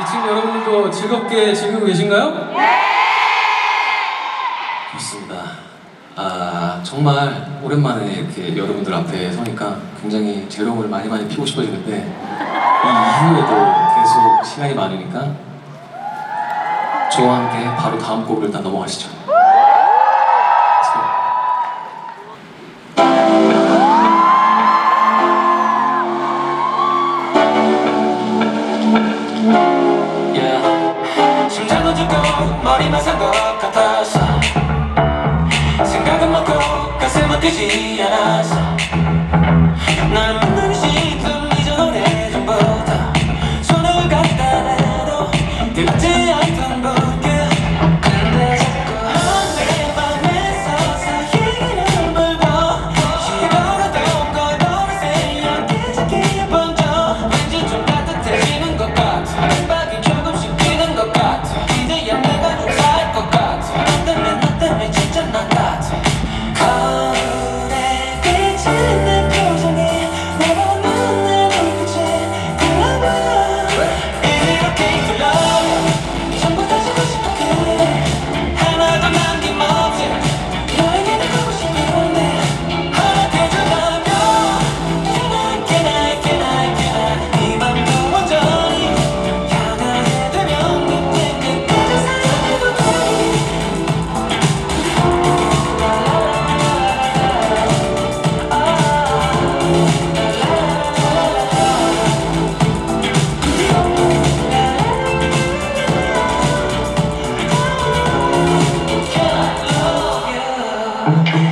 이층 여러분들도 즐겁게 즐기고 계신가요? 좋습니다. 아 정말 오랜만에 이렇게 여러분들 앞에 서니까 굉장히 재롱을 많이 많이 피고 싶어지는데 이 이후에도 계속 시간이 많으니까 저와 함께 바로 다음 곡을 일단 넘어가시죠. 심장은 두고 머리만 산 것 같았어 생각은 많고 가슴은 뛰지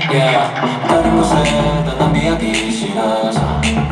Yeah 誰もせいだ波焼きしなさ。